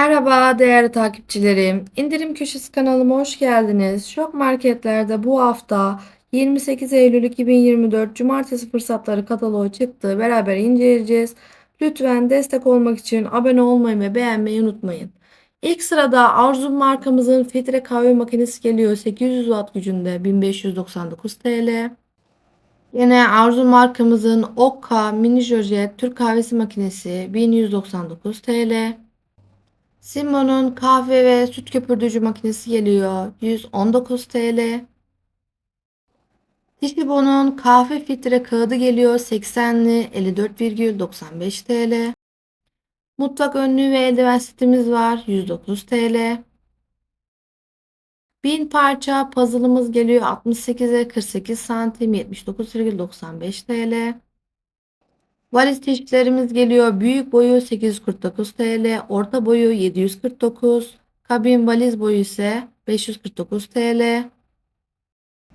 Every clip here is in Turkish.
Merhaba değerli takipçilerim. İndirim Köşesi kanalıma hoş geldiniz. Şok marketlerde bu hafta 28 Eylül 2024 Cumartesi fırsatları kataloğu çıktı. Beraber inceleyeceğiz. Lütfen destek olmak için abone olmayı ve beğenmeyi unutmayın. İlk sırada Arzum markamızın filtre kahve makinesi geliyor. 800 watt gücünde 1599 TL. Yine Arzum markamızın Okka Mini Jojet Türk kahvesi makinesi 1199 TL. Simon'un kahve ve süt köpürdücü makinesi geliyor. 119 TL. Tishibo'nun kahve filtre kağıdı geliyor. 80'li 54,95 TL. Mutfak önlüğü ve eldiven setimiz var. 109 TL. 1000 parça puzzle'ımız geliyor. 68'e 48 santim 79,95 TL. Valiz çeşitlerimiz geliyor. Büyük boyu 849 TL, orta boyu 749, kabin valiz boyu ise 549 TL.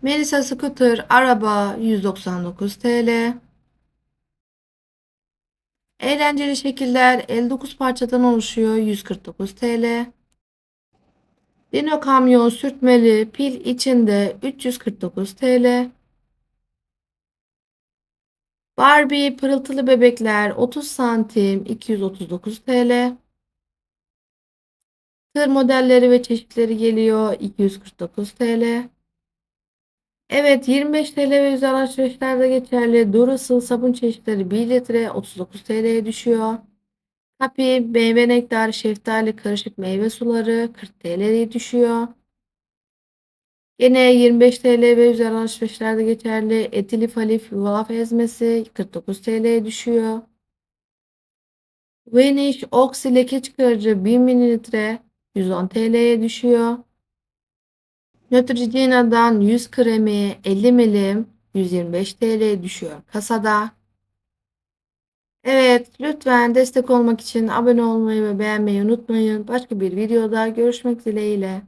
Melisa Scooter araba 199 TL. Eğlenceli şekiller 59 parçadan oluşuyor 149 TL. Dino kamyon sürtmeli pil içinde 349 TL. Barbie pırıltılı bebekler 30 santim 239 TL. Tır modelleri ve çeşitleri geliyor 249 TL. Evet 25 TL ve üzeri alışverişlerde geçerli Duracell sabun çeşitleri 1 litre 39 TL'ye düşüyor. Kapi meyve nektarı şeftali karışık meyve suları 40 TL'ye düşüyor. Yine 25 TL ve üzeri alışverişlerde geçerli etilif halif yulaf ezmesi 49 TL'ye düşüyor. Vanish Oxy leke çıkarıcı 1000 ml 110 TL'ye düşüyor. Neutrogena'dan 100 kremi 50 milim 125 TL'ye düşüyor kasada. Evet lütfen destek olmak için abone olmayı ve beğenmeyi unutmayın. Başka bir videoda görüşmek dileğiyle.